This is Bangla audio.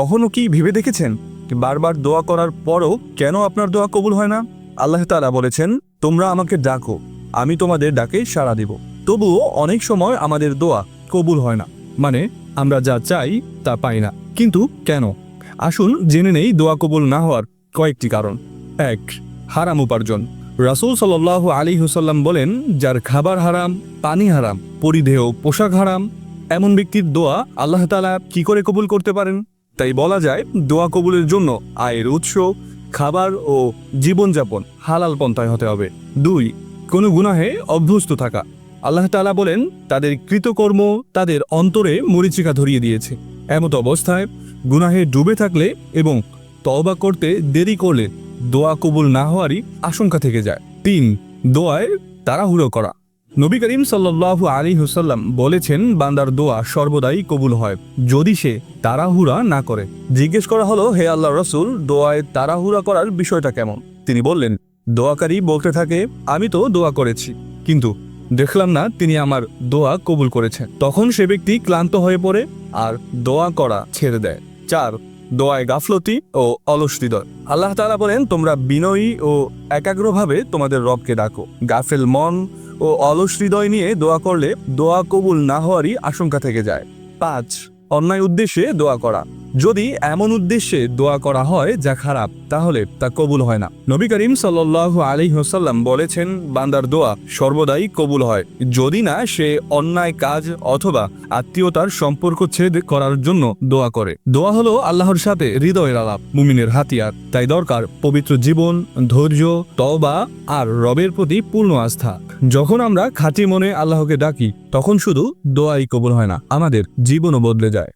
কখনো কি ভেবে দেখেছেন? বারবার দোয়া করার পরও কেন আপনার দোয়া কবুল হয় না? আল্লাহ তালা বলেছেন, তোমরা আমাকে ডাকো, আমি তোমাদের ডাকে সাড়া দিব। তবুও অনেক সময় আমাদের দোয়া কবুল হয় না। মানে আমরা যা চাই তা পাই না। কিন্তু কেন? আসুন জেনে নেই দোয়া কবুল না হওয়ার কয়েকটি কারণ। এক, হারাম উপার্জন। রাসূল সাল্লাহ আলী হুসাল্লাম বলেন, যার খাবার হারাম, পানি হারাম, পরিধেয় পোশাক হারাম, এমন ব্যক্তির দোয়া আল্লাহ তালা কি করে কবুল করতে পারেন? তাই বলা যায় দোয়া কবুলের জন্য আয়ের উৎস, খাবার ও জীবনযাপন হালাল পন্থায় হতে হবে। দুই, কোনো গুনাহে অভ্যস্ত থাকা। আল্লাহ তালা বলেন, তাদের কৃতকর্ম তাদের অন্তরে মরিচিকা ধরিয়ে দিয়েছে। এমত অবস্থায় গুনাহে ডুবে থাকলে এবং তওবা করতে দেরি করলে দোয়া কবুল না হওয়ারই আশঙ্কা থেকে যায়। তিন, দোয়ায় তাড়াহুড়ো করা। নবী করিম সাল্লাল্লাহু আলী হুসাল্লাম বলেছেন, বান্দার দোয়া সর্বদাই কবুল হয়, যদি সে তাড়াহুড়া না করে। জিজ্ঞেস করা হলো, হে আল্লাহ রসুল, দোয়ায় তাড়াহুড়া করার বিষয়টা কেমন? তিনি বললেন, দোয়াকারী বলতে থাকে, আমি তো দোয়া করেছি, কিন্তু দেখলাম না তিনি আমার দোয়া কবুল করেছেন। তখন সে ব্যক্তি ক্লান্ত হয়ে পড়ে আর দোয়া করা ছেড়ে দেয়। চার, দোয়ায় গাফলতি ও অলস হৃদয়। আল্লাহ তালা বলেন, তোমরা বিনয়ী ও একাগ্রভাবে তোমাদের রবকে ডাকো। গাফেল মন ও অলস হৃদয় নিয়ে দোয়া করলে দোয়া কবুল না হওয়ারই আশঙ্কা থেকে যায়। পাঁচ, অন্যায় উদ্দেশ্যে দোয়া করা। যদি এমন উদ্দেশ্যে দোয়া করা হয় যা খারাপ, তাহলে তা কবুল হয় না। নবী করিম সাল্লাহ আলী হোসাল্লাম বলেছেন, বান্দার দোয়া সর্বদাই কবুল হয়। যদি না সে অন্যায় কাজ অথবা আত্মীয়তার সম্পর্ক ছেদ করার জন্য দোয়া করে। দোয়া হলো আল্লাহর সাথে হৃদয়ের আলাপ, মুমিনের হাতিয়ার। তাই দরকার পবিত্র জীবন, ধৈর্য তবা আর রবের প্রতি পূর্ণ আস্থা। যখন আমরা খাঁটি মনে আল্লাহকে ডাকি, তখন শুধু দোয়াই কবুল হয় না, আমাদের জীবনও বদলে যায়।